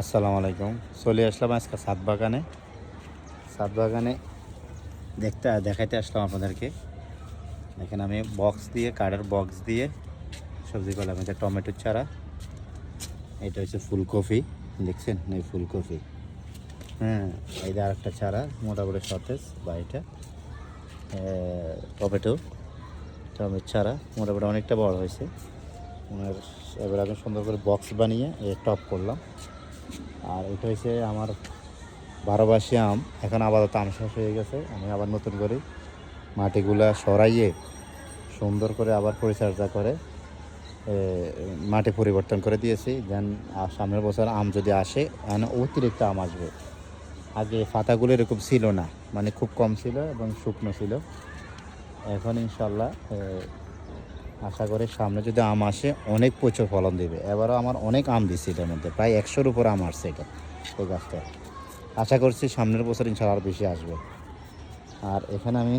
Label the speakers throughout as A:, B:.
A: আসসালামু আলাইকুম। চলে আসলাম আজকে সাত বাগানে। সাত বাগানে দেখতে, দেখাইতে আসলাম আপনাদেরকে। এখানে আমি বক্স দিয়ে, কাঠের বক্স দিয়ে সবজি করলাম। এটা টমেটোর চারা, এটা হচ্ছে ফুলকপি, দেখছেন? এই ফুলকপি। হ্যাঁ এই যে আরেকটা চারা, মোটামুটি সতেজ বা এটা। টমেটো টমেটো চারা, মোটামুটি অনেকটা বড় হয়েছে। এবার আমি সুন্দর করে বক্স বানিয়ে টপ করলাম। আর এটা হয়েছে আমার বারোবাসী আম। এখন আপাতত আম শেষ হয়ে গেছে। আমি আবার নতুন করে মাটিগুলা সরাইয়ে সুন্দর করে আবার পরিচর্যা করে মাটি পরিবর্তন করে দিয়েছি। দেন সামনের বছর আম যদি আসে অতিরিক্ত আম আসবে। আগে পাতাগুলো এরকম ছিল না। মানে খুব কম ছিল এবং শুকনো ছিল। এখন ইনশাল্লাহ আশা করি সামনে যদি আম আসে, অনেক প্রচুর ফলন দেবে। এবারও আমার অনেক আম দিচ্ছে এটার মধ্যে, প্রায় একশোর উপর আম আসছে এটা, এই গাছটা আশা করছি সামনের বছর ইনশাল্লাহ আরও বেশি আসবে। আর এখানে আমি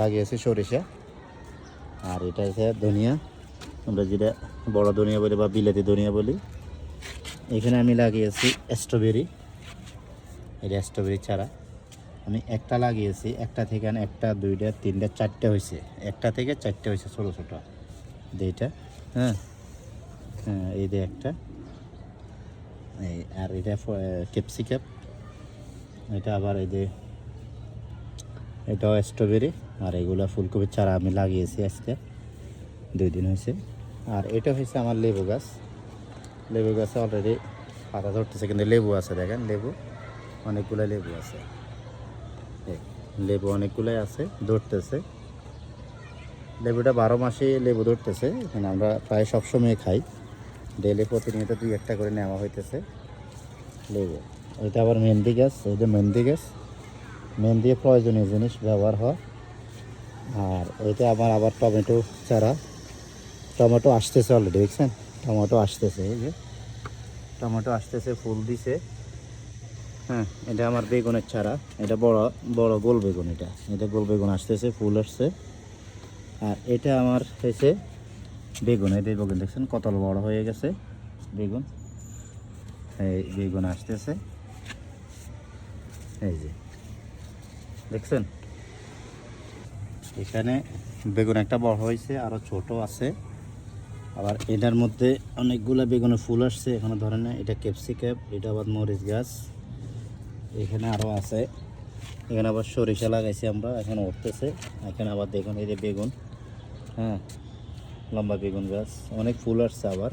A: লাগিয়েছি সরিষা, আর এটা হচ্ছে ধনিয়া, আমরা যেটা বড় ধনিয়া বলি বা বিলেতি ধনিয়া বলি। এখানে আমি লাগিয়েছি স্ট্রবেরি এটা স্ট্রবেরি চারা আমি একটা লাগিয়েছি, একটা থেকে আর একটা, দুইটা, তিনটা, চারটে হয়েছে। একটা থেকে চারটে হয়েছে, ছোটো ছোটো। এইটা হ্যাঁ? হ্যাঁ এই যে একটা। এই, আর এটা ক্যাপসিকাপ এটা আবার এই যে এটাও স্ট্রবেরি আর এগুলো ফুলকপির চারা আমি লাগিয়েছি আজকে। দুই দিন হয়েছে। আর এটা হয়েছে আমার লেবু গাছ। লেবু গাছে অলরেডি পাতা ধরতেছে, কিন্তু লেবু আছে, দেখেন, লেবু। অনেকগুলো লেবু আছে। লেবু অনেকগুলোই আছে, ধরতেছে। লেবুটা বারো মাসে লেবু ধরতেছে। এখানে আমরা প্রায় সবসময় খাই। ডেলি প্রতিনিয়ত দুই একটা করে নেওয়া হইতেছে লেবু। এটা আবার মেহেন্দি গাছ এটা মেহেন্দি গাছ মেহেন্দি প্রয়োজনীয় জিনিস ব্যবহার হয়। আর ওইটা আমার আবার টমেটো চারা। টমেটো আসতেছে অলরেডি দেখছেন? টমেটো আসতেছে, এই যে। টমেটো আসতেছে, ফুল দিছে। হ্যাঁ এটা আমার বেগুনের চারা। এটা বড় বড় গোল বেগুন এটা। এটা গোল বেগুন আসতেছে, ফুল আসছে। আর এটা আমার হয়েছে বেগুন। এই বেগুন দেখছেন কত বড় হয়ে গেছে। বেগুন। এই বেগুন আসতেছে। এই যে। দেখছেন? এখানে বেগুন একটা বড় হয়েছে আরও ছোট আছে। আবার এটার মধ্যে অনেকগুলো বেগুনে ফুল আসছে, এখানে ধরেন এটা ক্যাপসিকাপ এটা আবার মরিচ গাছ। এখানে আরও আছে। এখানে আবার সরিষা লাগাইছি আমরা, এখানে উঠতেছে। এখানে আবার দেখুন এই যে বেগুন। হ্যাঁ লম্বা বেগুন গাছ, অনেক ফুল আসছে আবার।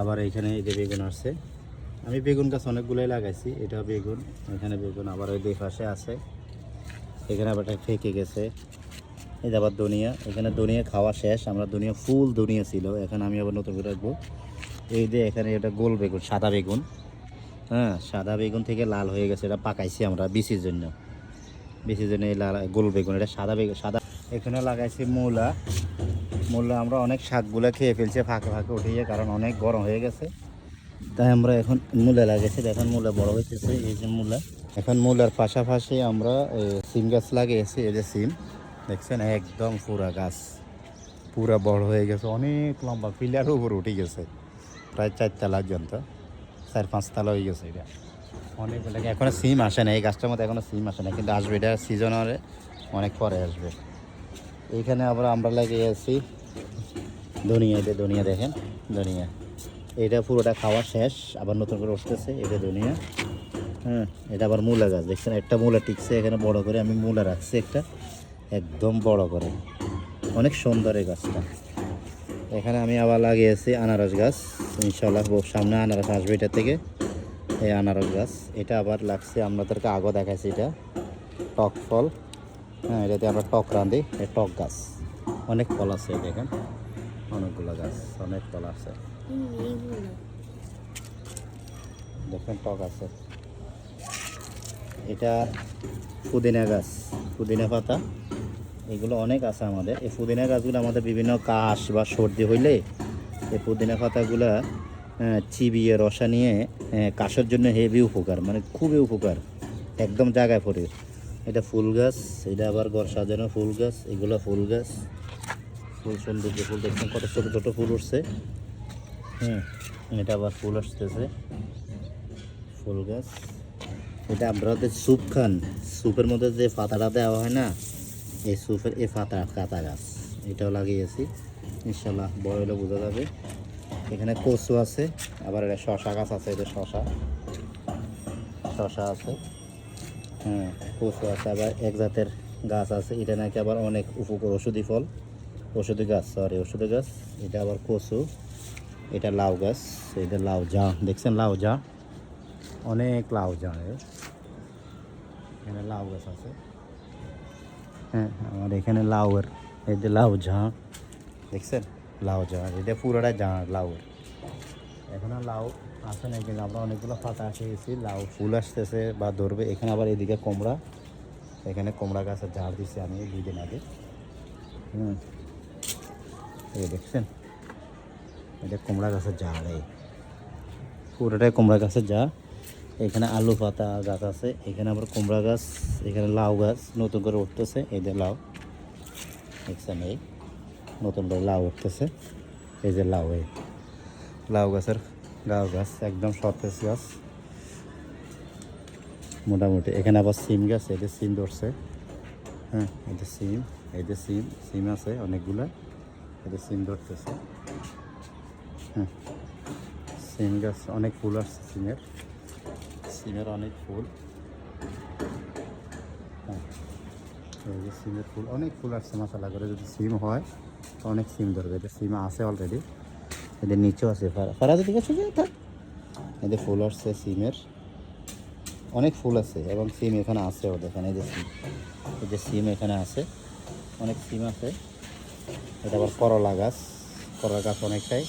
A: আবার এখানে এই যে বেগুন আসছে। আমি বেগুন গাছ অনেকগুলোই লাগাইছি এটা বেগুন, এখানে বেগুন, আবার ওই দুই পাশে আছে। এখানে আবার একটা ফেঁকে গেছে। এই যে আবার ধনিয়া এখানে দুনিয়া খাওয়া শেষ, আমরা ধনিয়া ফুল দুনিয়া ছিল, এখানে আমি আবার নতুন করে রাখব। এই যে এখানে এটা গোল বেগুন, সাদা বেগুন হ্যাঁ সাদা বেগুন থেকে লাল হয়ে গেছে, এটা পাকাইছি আমরা, বিচির জন্য। বিচির জন্য এই লাল গোল বেগুন, এটা সাদা বেগুন, সাদা এখানে লাগাইছি মূলা। মূলা আমরা অনেক শাকগুলো খেয়ে ফেলছে, ফাঁকে ফাঁকে উঠিয়ে কারণ অনেক গরম হয়ে গেছে। তাই আমরা এখন মূলা লাগাইছি। এখন মূলা বড় হইতেছে, এই যে মূলা। এখন মূলার পাশাপাশি আমরা সিম গাছ লাগিয়েছি, এই যে সিম। দেখছেন, একদম পুরা গাছ। পুরা বড় হয়ে গেছে, অনেক লম্বা, পিলার উপর উঠে গেছে। প্রায় চারতলা পর্যন্ত চার পাঁচতলা হয়ে গেছে এটা। অনেক এখনও সিম আসে না এই গাছটার মধ্যে এখনও সিম আসে না কিন্তু আসবে, এটা সিজনারে অনেক পরে আসবে। এইখানে আবার আমরা লাগিয়েছি ধনিয়া এটা ধনিয়া দেখেন, ধনিয়া। এটা পুরোটা খাওয়া শেষ, আবার নতুন করে উঠতেছে এটা ধনিয়া। হ্যাঁ এটা আবার মূলা গাছ, দেখছেন? একটা মূলা টিকছে, এখানে বড় করে আমি মূলা রাখছি একটা, একদম বড় করে। অনেক সুন্দর এই গাছটা। এখানে আমি আবার লাগিয়েছি আনারস গাছ ইনশাল্লাহ সামনে আনারস আসবে এটা থেকে, এই আনারস গাছ। এটা আবার লাগছে আপনাদেরকে আগো দেখাইছি এটা, টক ফল। হ্যাঁ এটাতে আমরা টক রাঁধি টক গাছ। অনেক ফল আছে দেখেন। অনেকগুলো গাছ অনেক ফল আছে। দেখেন টক আছে। এটা পুদিনা গাছ পুদিনা পাতা। এগুলো অনেক আছে আমাদের। এই পুদিনা গাছগুলো আমাদের বিভিন্ন কাশ বা সর্দি হইলে এই পুদিনা পাতাগুলা আহ, চিবিয়ে রসা নিয়ে কাশের জন্য হেভি উপকার মানে খুবই উপকার। একদম জায়গায় পড়ে। এটা ফুল গাছ, এটা আবার ঘর সাজানো ফুল গাছ, এগুলো ফুল গাছ। ফুল সৌন্দর্য, ফুল দেখছেন কত ছোটো ছোটো ফুল উঠছে। হ্যাঁ এটা আবার ফুল আসতেছে। ফুল গাছ। এটা তো স্যুপ খান, স্যুপের মধ্যে যে পাতাটা দেওয়া হয় না, এই স্যুপের এই পাতা কাতা গাছ, এটাও লাগিয়েছি। ইনশাল্লাহ বড় হলে বোঝা যাবে। এখানে কচু আছে, আবার এটা শশা গাছ আছে এটা শশা শশা আছে। হ্যাঁ কচু আছে, আবার এক জাতের গাছ আছে। এটা নাকি আবার অনেক উপকার ওষুধি ফল। ওষুধি গাছ সরি ওষুধি গাছ। এটা আবার কচু। এটা লাউ গাছ, এটা লাউ যা দেখছেন লাউ যা অনেক লাউ যা। এখানে লাউ গাছ আছে। হ্যাঁ আমার এখানে লাউয়ের এই যে লাউ ঝাঁ দেখছেন? লাউ ঝাঁ এটা পুরোটা ঝাঁ লাউয়ের এখন লাউ আসে না কিন্তু আমরা অনেকগুলো পাতা আসে লাউ। ফুল আসতেছে বা ধরবে। এখানে আবার এদিকে কোমড়া। এখানে কোমড়া গাছের ঝাড় দিছি আমি দুই দিন আগে। হুম। এই দেখছেন? এটা কুমড়া গাছের ঝাড়, এই। পুরোটাই কুমড়া গাছের ঝাড়। এখানে আলু পাতা গাছ আছে, এখানে আবার কুমড়া গাছ, এখানে লাউ গাছ নতুন করে উঠতেছে, এই যে লাউ। দেখছেন, এই নতুন করে লাউ উঠতেছে, এই যে লাউ, এই। লাউ গাছের লাউ গাছ, একদম সতেজ গাছ। মোটামুটি। এখানে আবার সিম গাছ যে সিম ধরছে। হ্যাঁ এই সিম যে সিম সিম আছে অনেকগুলা। যে সিম ধরতেছে। হ্যাঁ সিম গাছ, অনেক ফুল আসছে সিমের। সিমের অনেক ফুল। হ্যাঁ সিমের ফুল, অনেক ফুল আসছে মশলা করে যদি সিম হয় তো অনেক সিম ধরবে। এটা সিম আছে অলরেডি এদের নিচেও আছে। ফারাজে, ঠিক আছে? যে, থাক। এদের ফুল আসছে সিমের। অনেক ফুল আছে এবং সিম এখানে আছে ওদের এখানে এই যে সিম। এই যে সিম এখানে আছে। অনেক সিম আছে। এটা আবার করলা গাছ। করলা গাছ অনেকটাই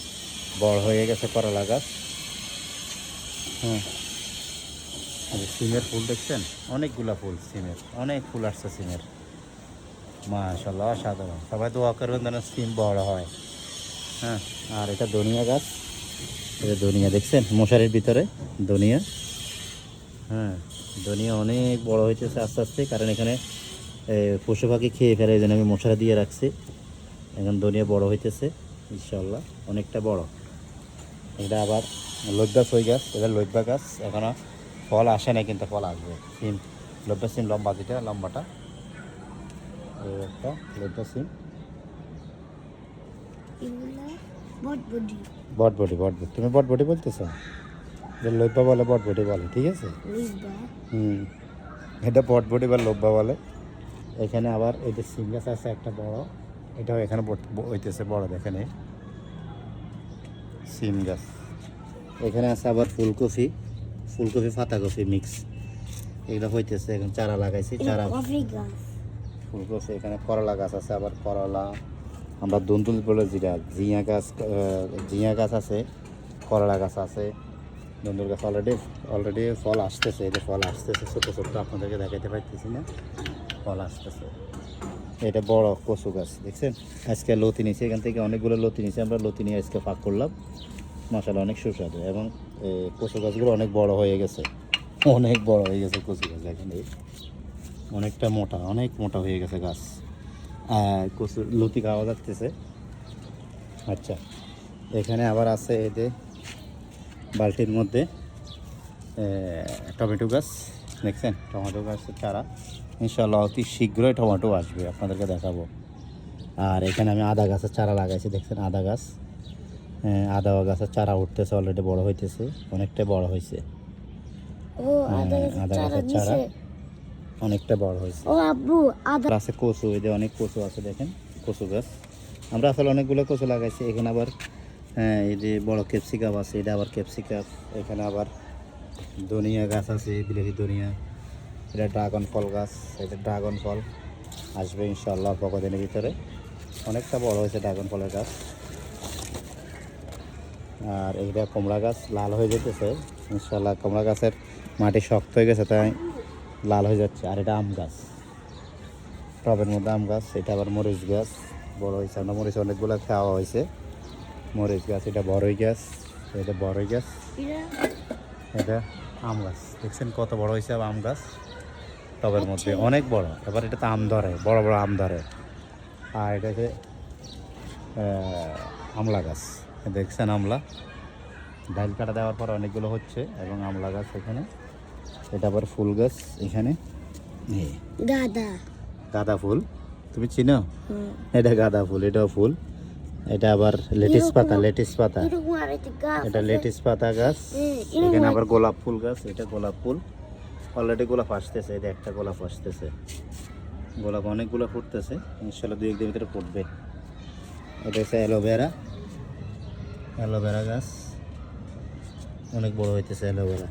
A: বড় হয়ে গেছে করলা গাছ। হ্যাঁ। সিমের ফুল দেখছেন? অনেকগুলা ফুল সিমের। অনেক ফুল আসছে সিমের। মাশাল্লাহ অসাধারণ। সবাই দোয়া করবেন যেন সিম বড় হয়। হ্যাঁ। আর এটা ধনিয়া গাছ। এটা ধনিয়া, দেখছেন? মশারির ভিতরে ধনিয়া। হ্যাঁ ধনিয়া অনেক বড় হইতেছে আস্তে আস্তে, কারণ এখানে পশু পাখি খেয়ে ফেলে, এই জন্য আমি মশারি দিয়ে রাখছি। এখন ধনিয়া বড় হইতেছে ইনশাল্লাহ অনেকটা বড়। এটা আবার লব্বা সই গাছ। এটা লব্বা গাছ। এখনও ফল আসে না কিন্তু ফল আসবে। সিম। লব্বা সিম লম্বা, যেটা লম্বাটা। একটা লব্বা সিম।
B: বটবডি
A: বটবটি বটবটি তুমি বটবটি বলতেছো? যে লব্বা বলে বটবটি বলে ঠিক আছে? হুম। এটা বটবটি বা লব্বা বলে। এখানে আবার এই যে সিম গাছ আছে একটা বড় এটাও এখানে হইতেছে বড় এই। সিম গাছ এখানে আছে আবার ফুলকপি ফুলকপি পাতাকপি মিক্স। এগুলো হইতেছে এখন চারা লাগাইছি চারা ফুলকপি এখানে করলা গাছ আছে আবার করলা। আমরা দন্দুল বলে যেটা, জিয়া গাছ জিয়া গাছ আছে, করলা গাছ আছে দন্দুল গাছ অলরেডি অলরেডি ফল আসতেছে এটা ফল আসতেছে, ছোটো ছোটো, আপনাদেরকে দেখাতে পারতেছি না, ফল আসতেছে। এটা বড় কচু গাছ, দেখছেন? আজকে লতি নিয়েছি, এখান থেকে অনেকগুলো লতি নিয়েছি, আমরা লতি নিয়ে আজকে পাক করলাম। মশালা অনেক সুস্বাদু এবং কচু গাছগুলো অনেক বড় হয়ে গেছে। অনেক বড় হয়ে গেছে কচু গাছ এই। অনেকটা মোটা, অনেক মোটা হয়ে গেছে গাছ। কচু লতি খাওয়া যাচ্ছে। আচ্ছা এখানে আবার আছে এই যে বালতির মধ্যে টমেটো গাছ। দেখছেন? টমেটো গাছের চারা। ইনশাল্লাহ অতি শীঘ্রই টমেটো আসবে আপনাদেরকে দেখাবো। আর এখানে আমি আদা গাছের চারা লাগাইছি দেখছেন? আদা গাছ। আদা গাছের চারা উঠতেছে অলরেডি বড় হইতেছে অনেকটা বড় হয়েছে
B: আদা
A: হ্যাঁ,
B: গাছের চারা
A: গাছের চারা।
B: নিচে।
A: অনেকটা বড় হয়েছে।
B: ও আব্বু আদা
A: আছে কচু এই যে অনেক কচু আছে দেখেন কচু গাছ। আমরা আসলে অনেকগুলো কচু লাগাইছি এখানে আবার হ্যাঁ, এই যে বড় ক্যাপসিকাম আছে এটা আবার ক্যাপসিকাম। এখানে আবার ধনিয়া গাছ আছে বিলেতি ধনিয়া। এটা ড্রাগন ফল গাছ এটা ড্রাগন ফল আসবে ইনশাল্লাহ অল্প কদিনের ভিতরে। অনেকটা বড় হয়েছে ড্রাগন ফলের গাছ। আর এইটা কমলা গাছ লাল হয়ে যেতেছে। ইনশাল্লাহ কমলা গাছের মাটি শক্ত হয়ে গেছে তাই লাল হয়ে যাচ্ছে আর এটা আম গাছ। টবের মধ্যে আম গাছ এটা আবার মরিচ গাছ বড় হয়েছে আমরা মরিচ অনেকগুলো খাওয়া হয়েছে। মরিচ গাছ এটা বড়ই গাছ এটা বড়ই গাছ এটা? আম গাছ। দেখছেন কত বড় হয়েছে আম গাছ? টবের মধ্যে অনেক বড় এবার এটাতে আম ধরে বড় বড় আম ধরে। আর এটাকে আহ, আমলা গাছ। দেখছেন আমলা? ডাইল কাটা দেওয়ার পর অনেকগুলো হচ্ছে এবং আমলা গাছ এখানে। এটা আবার ফুল গাছ এখানে।
B: গাঁদা।
A: ফুল। তুমি চিনো? এটা গাঁদা ফুল এটাও ফুল। এটা আবার লেটিস পাতা লেটিস পাতা। এটা লেটিস পাতা গাছ। এখানে আবার গোলাপ ফুল গাছ এটা গোলাপ ফুল। অলরেডি গোলাপ আসতেছে এটা একটা গোলাপ আসতেছে। গোলাপ অনেকগুলো ফুটতেছে ইনশাল্লাহ দুই একদিন ভিতরে ফুটবে। এটা হচ্ছে অ্যালোভেরা। অ্যালোভেরা গাছ। অনেক বড় হইতেছে অ্যালোভেরা।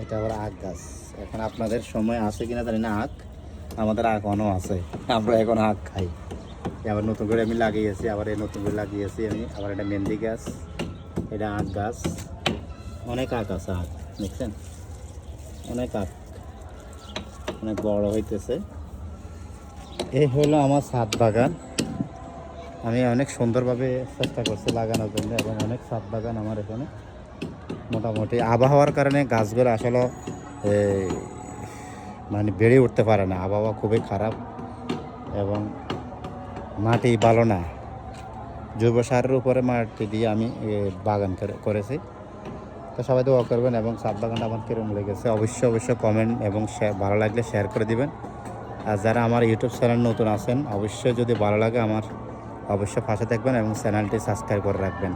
A: এটা আবার আখ গাছ। এখন আপনাদের সময় আছে কিনা জানি না আখ। আমাদের আখ অনও আছে। আমরা এখন আখ খাই। আবার নতুন করে আমি লাগিয়েছি, আবার এই নতুন করে লাগিয়েছি আমি। আবার এটা মেহেন্দি গাছ, এটা আখ গাছ। অনেক আখ আছে আখ, দেখছেন? অনেক আখ। অনেক বড় হইতেছে। এই হলো আমার ছাদ বাগান। আমি অনেক সুন্দরভাবে চেষ্টা করছি লাগানোর জন্য এবং অনেক ছাদ বাগান আমার এখানে। মোটামুটি। আবহাওয়ার কারণে গাছগুলো আসলে মানে বেড়ে উঠতে পারে না। আবহাওয়া খুবই খারাপ এবং মাটি ভালো না। জৈব সারের উপরে মাটি দিয়ে আমি বাগান করে- করেছি। তো সবাই দোয়া করবেন এবং সাত বাগানটা আমার কীরকম লেগেছে। অবশ্যই অবশ্যই কমেন্ট এবং ভালো লাগলে শেয়ার করে দিবেন। আর যারা আমার ইউটিউব চ্যানেল নতুন আছেন, অবশ্যই যদি ভালো লাগে আমার, অবশ্যই পাশে থাকবেন এবং চ্যানেলটি সাবস্ক্রাইব করে রাখবেন।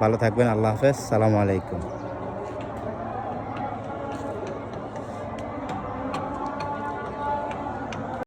A: ভালো থাকবেন আল্লাহ হাফেজ সালামু আলাইকুম